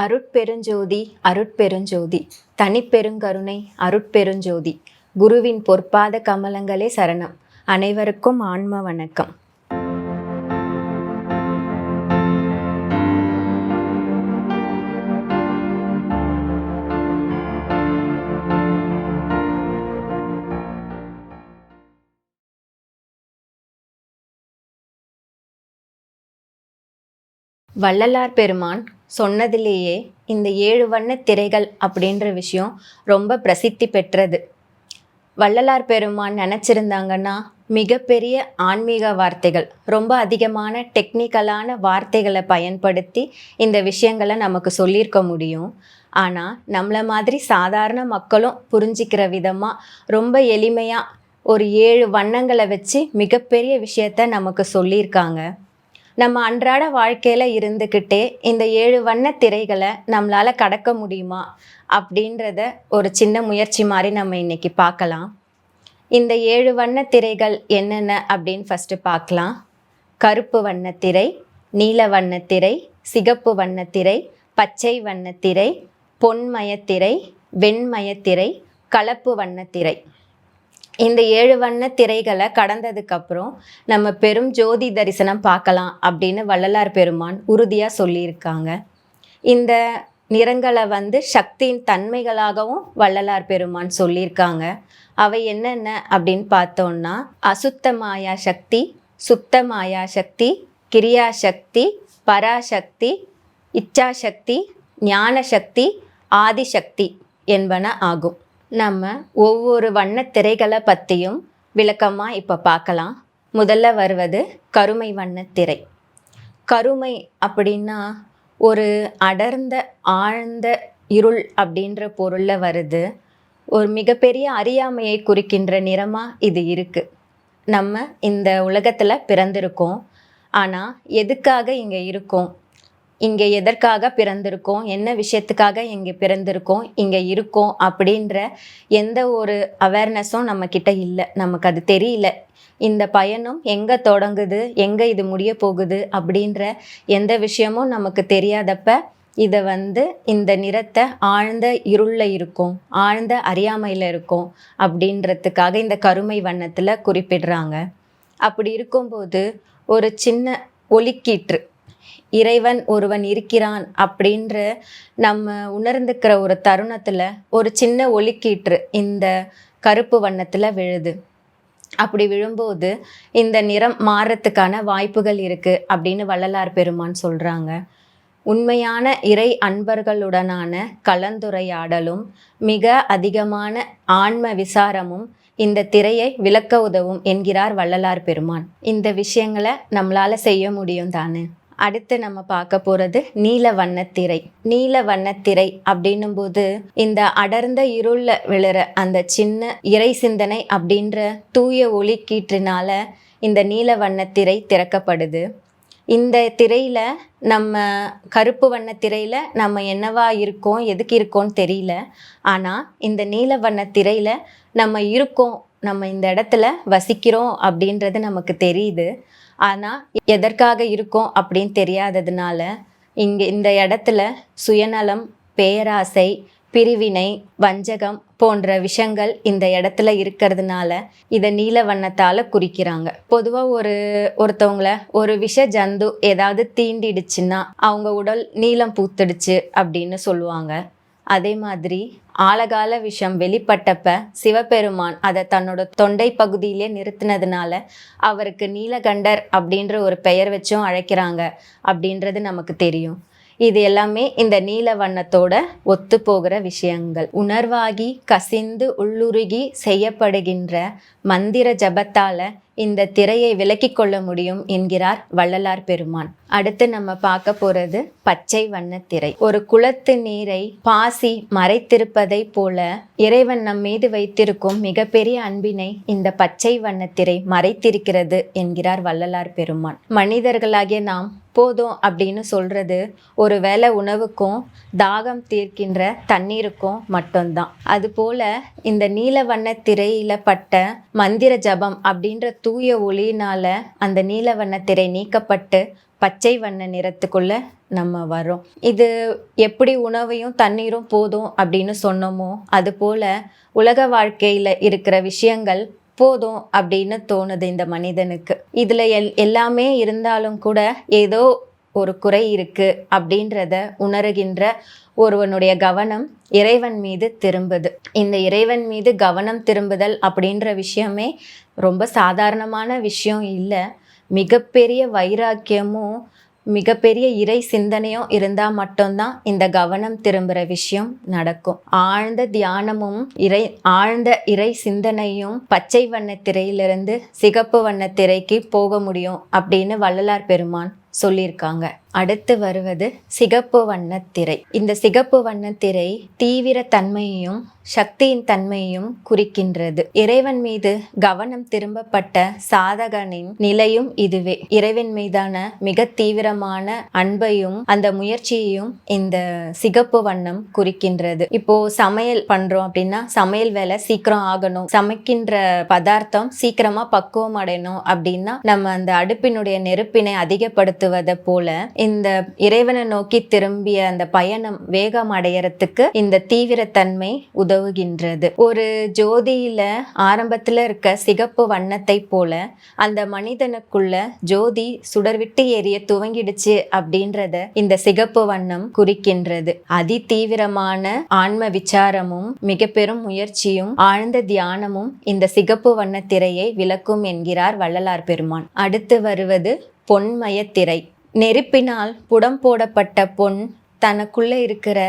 அருட்பெருஞ்சோதி அருட்பெருஞ்சோதி. தனிப்பெருங்கருணை அருட்பெருஞ்சோதி. குருவின் பொற்பாத கமலங்களே சரணம். அனைவருக்கும் ஆன்ம வணக்கம். வள்ளலார் பெருமான் சொன்னதிலேயே இந்த ஏழு வண்ண திரைகள் அப்படின்ற விஷயம் ரொம்ப பிரசித்தி பெற்றது. வள்ளலார் பெருமான் நினச்சிருந்தாங்கன்னா மிகப்பெரிய ஆன்மீக வார்த்தைகள் ரொம்ப அதிகமான டெக்னிக்கலான வார்த்தைகளை பயன்படுத்தி இந்த விஷயங்களை நமக்கு சொல்லியிருக்க முடியும். ஆனால் நம்மளை மாதிரி சாதாரண மக்களும் புரிஞ்சிக்கிற விதமாக ரொம்ப எளிமையாக ஒரு ஏழு வண்ணங்களை வச்சு மிகப்பெரிய விஷயத்த நமக்கு சொல்லியிருக்காங்க. நம்ம அன்றாட வாழ்க்கையில் இருந்துக்கிட்டே இந்த ஏழு வண்ண திரைகளை நம்மளால் கடக்க முடியுமா அப்படின்றத ஒரு சின்ன முயற்சி மாதிரி நம்ம இன்னைக்கு பார்க்கலாம். இந்த ஏழு வண்ண திரைகள் என்னென்ன அப்படின்னு ஃபஸ்ட்டு பார்க்கலாம். கருப்பு வண்ணத்திரை நீல வண்ணத்திரை சிகப்பு வண்ணத்திரை பச்சை வண்ணத்திரை பொன்மயத்திரை வெண்மயத்திரை கலப்பு வண்ணத்திரை இந்த ஏழு வண்ண திரைகளை கடந்ததுக்கப்புறம் நம்ம பெரும் ஜோதி தரிசனம் பார்க்கலாம் அப்படின்னு வள்ளலார் பெருமான் உறுதியாக சொல்லியிருக்காங்க. இந்த நிறங்களை வந்து சக்தியின் தன்மைகளாகவும் வள்ளலார் பெருமான் சொல்லியிருக்காங்க. அவை என்னென்ன அப்படின்னு பார்த்தோம்னா அசுத்த மாயா சக்தி சுத்த மாயா சக்தி கிரியா சக்தி பராசக்தி இச்சாசக்தி ஞான சக்தி ஆதிசக்தி என்பன ஆகும். நம்ம ஒவ்வொரு வண்ணத் திரைகளை பற்றியும் விளக்கமாக இப்போ பார்க்கலாம். முதல்ல வருவது கருமை வண்ணத் திரை. கருமை அப்படின்னா ஒரு அடர்ந்த ஆழ்ந்த இருள் அப்படின்ற பொருளில் வருது. ஒரு மிகப்பெரிய அறியாமையை குறிக்கின்ற நிறமாக இது இருக்குது நம்ம இந்த உலகத்தில் பிறந்திருக்கோம். ஆனால் எதுக்காக இங்கே இருக்கோம்? இங்கே எதற்காக பிறந்திருக்கோம்? என்ன விஷயத்துக்காக இங்கே பிறந்திருக்கோம்? இங்கே இருக்கோம் அப்படின்ற எந்த ஒரு அவேர்னஸும் நம்மக்கிட்ட இல்லை. நமக்கு அது தெரியல. இந்த பயணம் எங்கே தொடங்குது? எங்கே இது முடிய போகுது? அப்படின்ற எந்த விஷயமும் நமக்கு தெரியாதப்ப இதை வந்து இந்த நிறத்தை ஆழ்ந்த இருளில் இருக்கும் ஆழ்ந்த அறியாமையில் இருக்கும் அப்படின்றதுக்காக இந்த கருமை வண்ணத்தில் குறிப்பிடுறாங்க. அப்படி இருக்கும்போது ஒரு சின்ன ஒலிக்கீற்று இறைவன் ஒருவன் இருக்கிறான் அப்படின்ற நம்ம உணர்ந்துக்கிற ஒரு தருணத்தில் ஒரு சின்ன ஒலிக்கீற்று இந்த கருப்பு வண்ணத்தில் விழுது. அப்படி விழும்போது இந்த நிறம் மாறுறதுக்கான வாய்ப்புகள் இருக்குது அப்படின்னு வள்ளலார் பெருமான் சொல்கிறாங்க உண்மையான இறை அன்பர்களுடனான கலந்துரையாடலும் மிக அதிகமான ஆன்ம விசாரமும் இந்த திரையை விளக்க உதவும் என்கிறார் வள்ளலார் பெருமான். இந்த விஷயங்களை நம்மளால் செய்ய முடியும் தானே? அடுத்து நம்ம பார்க்க போகிறது நீல வண்ணத்திரை. நீல வண்ணத்திரை அப்படின்னும் போது இந்த அடர்ந்த இருளில் விழுற அந்த சின்ன இறை சிந்தனை அப்படின்ற தூய ஒளி கீற்றினால இந்த நீல வண்ணத்திரை திறக்கப்படுது. இந்த திரையில் நம்ம கருப்பு வண்ண திரையில் நம்ம என்னவா இருக்கோம் எதுக்கு இருக்கோம்னு தெரியல. ஆனால் இந்த நீல வண்ண திரையில் நம்ம இருக்கோம் நம்ம இந்த இடத்துல வசிக்கிறோம் அப்படின்றது நமக்கு தெரியுது. ஆனால் எதற்காக இருக்கோம் அப்படின்னு தெரியாததுனால இங்கே இந்த இடத்துல சுயநலம் பேராசை பிரிவினை வஞ்சகம் போன்ற விஷங்கள் இந்த இடத்துல இருக்கிறதுனால இதை நீல வண்ணத்தால் குறிக்கிறாங்க. பொதுவாக ஒரு ஒருத்தவங்கள ஒரு விஷ ஜந்து ஏதாவது தீண்டிடுச்சுன்னா அவங்க உடல் நீளம் பூத்துடுச்சு அப்படின்னு சொல்லுவாங்க. அதே மாதிரி ஆழகால விஷம் வெளிப்பட்டப்ப சிவபெருமான் அதை தன்னோட தொண்டை பகுதியிலே நிறுத்தினதுனால அவருக்கு நீலகண்டர் அப்படின்ற ஒரு பெயர் வச்சும் அழைக்கிறாங்க அப்படின்றது நமக்கு தெரியும். இது எல்லாமே இந்த நீல வண்ணத்தோட ஒத்து போகிற விஷயங்கள். உணர்வாகி கசிந்து உள்ளுருகி செய்யப்படுகின்ற மந்திர ஜபத்தால இந்த திரையை விலக்கி கொள்ள முடியும் என்கிறார் வள்ளலார் பெருமான். அடுத்து நம்ம பார்க்க போறது பச்சை வண்ண திரை. ஒரு குளத்து நீரை பாசி மறைத்திருப்பதை போல இறைவன் நம் மீது வைத்திருக்கும் மிகப்பெரிய அன்பினை இந்த பச்சை வண்ண திரை மறைத்திருக்கிறது என்கிறார் வள்ளலார் பெருமான். மனிதர்களாகிய நாம் போதும் அப்படின்னு சொல்றது ஒரு வேளை உணவுக்கும் தாகம் தீர்க்கின்ற தண்ணீருக்கும் மட்டும்தான். அதுபோல இந்த நீல வண்ண திரையில பட்ட மந்திர ஜபம் அப்படின்ற தூய ஒளியினால அந்த நீல வண்ண திரை நீக்கப்பட்டு பச்சை வண்ண நிறத்துக்குள்ள நம்ம வரோம் இது எப்படி உணவையும் தண்ணீரும் போதும் அப்படின்னு சொன்னோமோ அதுபோல உலக வாழ்க்கையில் இருக்கிற விஷயங்கள் போதும் அப்படின்னு தோணுது இந்த மனிதனுக்கு. இதில் எல் எல்லாமே இருந்தாலும் கூட ஏதோ ஒரு குறை இருக்கு அப்படின்றத உணருகின்ற ஒருவனுடைய கவனம் இறைவன் மீது திரும்புது. இந்த இறைவன் மீது கவனம் திரும்புதல் அப்படின்ற விஷயமே ரொம்ப சாதாரணமான விஷயம் இல்லை. மிகப்பெரிய வைராக்கியமும் மிகப்பெரிய இறை சிந்தனையும் இருந்தால் மட்டும்தான் இந்த கவனம் திரும்புகிற விஷயம் நடக்கும். ஆழ்ந்த தியானமும் இறை ஆழ்ந்த இறை சிந்தனையும் பச்சை வண்ண திரையிலிருந்து சிகப்பு வண்ண திரைக்கு போக முடியும் அப்படின்னு வள்ளலார் பெருமான் சொல்லியிருக்காங்க. அடுத்து வருவது சிகப்பு வண்ணத் திரை இந்த சிகப்பு வண்ணத்திரை தீவிர தன்மையையும் சக்தியின் தன்மையையும் குறிக்கின்றது. இறைவன் மீது கவனம் திரும்பப்பட்ட சாதகனின் நிலையும் இதுவே. இறைவன் மீதான மிக தீவிரமான அன்பையும் அந்த முயற்சியையும் இந்த சிகப்பு வண்ணம் குறிக்கின்றது. இப்போ சமையல் பண்றோம் அப்படின்னா சமையல் வேலை சீக்கிரம் ஆகணும். சமைக்கின்ற பதார்த்தம் சீக்கிரமா பக்குவம் அடையணும் அப்படின்னா நம்ம அந்த அடுப்பினுடைய நெருப்பினை அதிகப்படுத்துவதை போல இந்த இறைவனை நோக்கி திரும்பிய அந்த பயணம் வேகம் அடையறதுக்கு இந்த தீவிரத்தன்மை உதவுகின்றது. ஒரு ஜோதியில ஆரம்பத்துல இருக்க சிகப்பு வண்ணத்தை போல அந்த மனிதனுக்குள்ள ஜோதி சுடர்விட்டு எரிய துவங்கிடுச்சு அப்படின்றத இந்த சிகப்பு வண்ணம் குறிக்கின்றது. அதி தீவிரமான ஆன்ம விசாரமும் மிக பெரும் முயற்சியும் ஆழ்ந்த தியானமும் இந்த சிகப்பு வண்ண திரையை விளக்கும் என்கிறார் வள்ளலார் பெருமான். அடுத்து வருவது பொன்மய திரை. நெருப்பினால் புடம் போடப்பட்ட பொன் தனக்குள்ளே இருக்கிற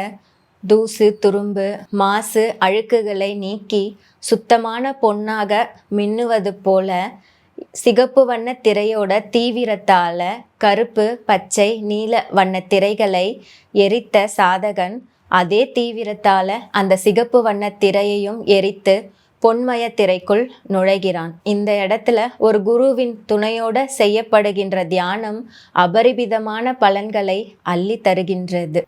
தூசு துரும்பு மாசு அழுக்குகளை நீக்கி சுத்தமான பொன்னாக மின்னுவது போல சிகப்பு வண்ண திரையோட தீவிரத்தால கருப்பு பச்சை நீல வண்ண திரைகளை எரித்த சாதகன் அதே தீவிரத்தால அந்த சிகப்பு வண்ண திரையையும் எரித்து பொன்மய திரைக்குள் நுழைகிறான். இந்த இடத்துல ஒரு குருவின் துணையோட செய்யப்படுகின்ற தியானம் அபரிவிதமான பலன்களை அள்ளி தருகின்றது.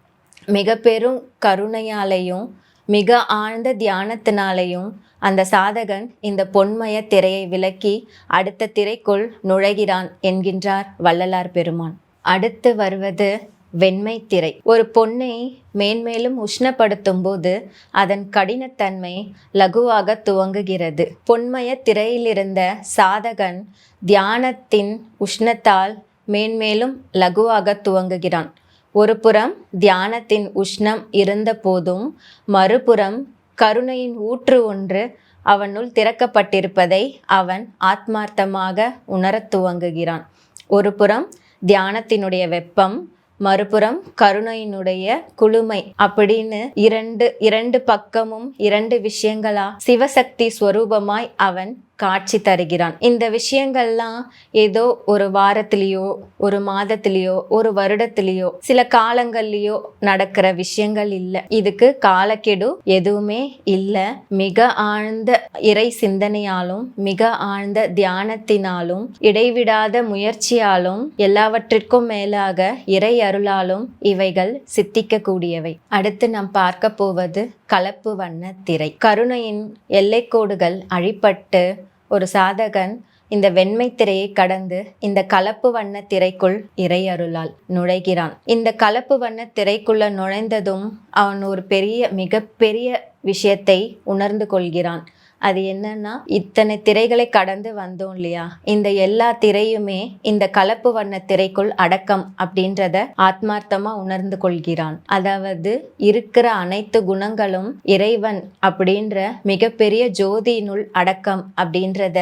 மிக பெரும் கருணையாலையும் மிக ஆழ்ந்த தியானத்தினாலையும் அந்த சாதகன் இந்த பொன்மய திரையை விலக்கி அடுத்த திரைக்குள் நுழைகிறான் என்கின்றார் வள்ளலார் பெருமான். அடுத்து வருவது வெண்மை திரை. ஒரு பொன்னை மேன்மேலும் உஷ்ணப்படுத்தும் போது அதன் கடினத்தன்மை லகுவாக துவங்குகிறது. பொன்மய திரையிலிருந்த சாதகன் தியானத்தின் உஷ்ணத்தால் மேன்மேலும் லகுவாக துவங்குகிறான். ஒரு புறம் தியானத்தின் உஷ்ணம் இருந்த போதும் மறுபுறம் கருணையின் ஊற்று ஒன்று அவனுள் திறக்கப்பட்டிருப்பதை அவன் ஆத்மார்த்தமாக உணரத் துவங்குகிறான். ஒரு புறம் தியானத்தினுடைய வெப்பம் மறுபுறம் கருணையினுடைய குழுமை அப்படின்னு இரண்டு இரண்டு பக்கமும் இரண்டு விஷயங்களா? சிவசக்தி ஸ்வரூபமாய் அவன் காட்சி தருகிறான். இந்த விஷயங்கள்லாம் ஏதோ ஒரு வாரத்திலேயோ ஒரு மாதத்திலேயோ ஒரு வருடத்திலேயோ சில காலங்கள்லேயோ நடக்கிற விஷயங்கள் இல்லை. இதுக்கு காலக்கெடு எதுவுமே இல்லை. மிக ஆழ்ந்த இறை சிந்தனையாலும் மிக ஆழ்ந்த தியானத்தினாலும் இடைவிடாத முயற்சியாலும் எல்லாவற்றிற்கும் மேலாக இறை அருளாலும் இவைகள் சித்திக்கக்கூடியவை. அடுத்து நாம் பார்க்க போவது கலப்பு வண்ண திரை. கருணையின் எல்லைக்கோடுகள் அழிப்பட்டு ஒரு சாதகன் இந்த வெண்மை திரையை கடந்து இந்த கலப்பு வண்ண திரைக்குள் இறையருளால் நுழைகிறான். இந்த கலப்பு வண்ண திரைக்குள்ள நுழைந்ததும் அவன் ஒரு பெரிய மிகப்பெரிய விஷயத்தை உணர்ந்து கொள்கிறான். அது என்னன்னா இத்தனை திரைகளை கடந்து வந்தோம் இல்லையா? இந்த எல்லா திரையுமே இந்த கலப்பு வண்ண திரைக்குள் அடக்கம் அப்படின்றத ஆத்மார்த்தமா உணர்ந்து கொள்கிறான். அதாவது இருக்கிற அனைத்து குணங்களும் இறைவன் அப்படின்ற மிகப்பெரிய ஜோதியினுள் அடக்கம் அப்படின்றத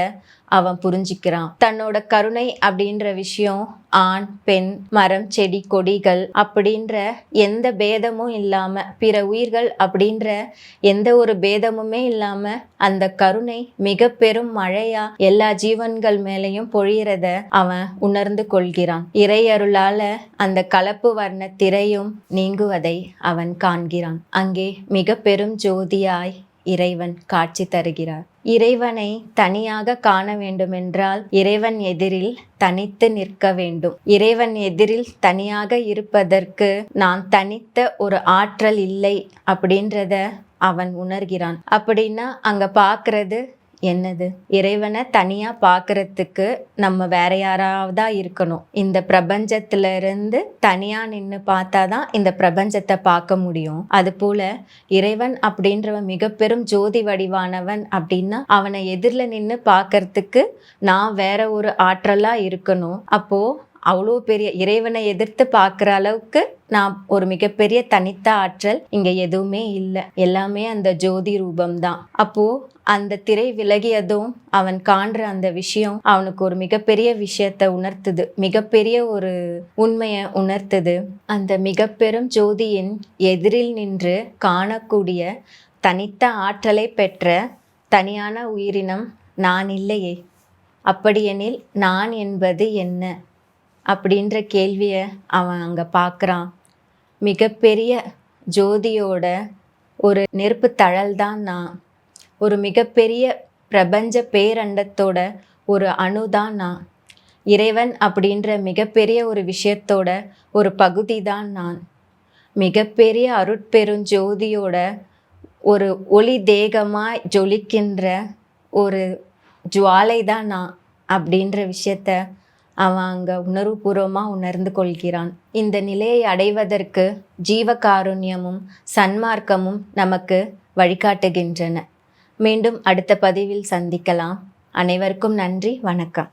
அவன் புரிஞ்சிக்கிறான். தன்னோட கருணை அப்படின்ற விஷயம் ஆண் பெண் மரம் செடி கொடிகள் அப்படின்ற எந்த பேதமும் இல்லாம பிற உயிர்கள் அப்படின்ற எந்த ஒரு பேதமுமே இல்லாம அந்த கருணை மிக பெரும் மழையா எல்லா ஜீவன்கள் மேலையும் பொழியறத அவன் உணர்ந்து கொள்கிறான். இறையருளால அந்த கலப்பு வர்ண திரையும் நீங்குவதை அவன் காண்கிறான். அங்கே மிக பெரும் ஜோதியாய் இறைவன் காட்சி தருகிறார். இறைவனை தனியாக காண வேண்டுமென்றால் இறைவன் எதிரில் தனித்து நிற்க வேண்டும். இறைவன் எதிரில் தனியாக இருப்பதற்கு நான் தனித்த ஒரு ஆற்றல் இல்லை அப்படின்றத அவன் உணர்கிறான். அப்படின்னா அங்க பாக்குறது என்னது? இறைவனை தனியாக பார்க்குறதுக்கு நம்ம வேற யாராவதா இருக்கணும். இந்த பிரபஞ்சத்திலிருந்து இருந்து நின்று நின்று பார்த்தாதான் இந்த பிரபஞ்சத்தை பார்க்க முடியும். அது போல இறைவன் அப்படின்றவன் மிக பெரும் ஜோதி வடிவானவன் அப்படின்னா அவனை எதிரில் நின்று பார்க்கறதுக்கு நான் வேற ஒரு ஆற்றலாக இருக்கணும். அப்போது அவ்வளோ பெரிய இறைவனை எதிர்த்து பார்க்குற அளவுக்கு நான் ஒரு மிகப்பெரிய தனித்த ஆற்றல் இங்கே எதுவுமே இல்லை. எல்லாமே அந்த ஜோதி ரூபம்தான். அப்போது அந்த திரை விலகியதும் அவன் காண்ற அந்த விஷயம் அவனுக்கு ஒரு மிகப்பெரிய விஷயத்தை உணர்த்துது. மிகப்பெரிய ஒரு உண்மையை உணர்த்துது. அந்த மிகப்பெரும் ஜோதியின் எதிரில் நின்று காணக்கூடிய தனித்த ஆற்றலை பெற்ற தனியான உயிரினம் நான் இல்லையே. அப்படியெனில் நான் என்பது என்ன? அப்படின்ற கேள்வியை அவன் அங்கே பார்க்குறான் மிகப்பெரிய ஜோதியோட ஒரு நெருப்பு தழல் தான் நான். ஒரு மிகப்பெரிய பிரபஞ்ச பேரண்டத்தோட ஒரு அணு தான் நான். இறைவன் அப்படின்ற மிகப்பெரிய ஒரு விஷயத்தோட ஒரு பகுதி தான் நான். மிகப்பெரிய அருட்பெருஞ்சோதியோட ஒரு ஒளி தேகமாக ஜொலிக்கின்ற ஒரு ஜுவாலை தான் நான் அப்படின்ற விஷயத்த அவன் அங்கே உணர்வுபூர்வமாக உணர்ந்து கொள்கிறான். இந்த நிலையை அடைவதற்கு ஜீவகாருண்யமும் சன்மார்க்கமும் நமக்கு வழிகாட்டுகின்றன. மீண்டும் அடுத்த பதிவில் சந்திக்கலாம். அனைவருக்கும் நன்றி வணக்கம்.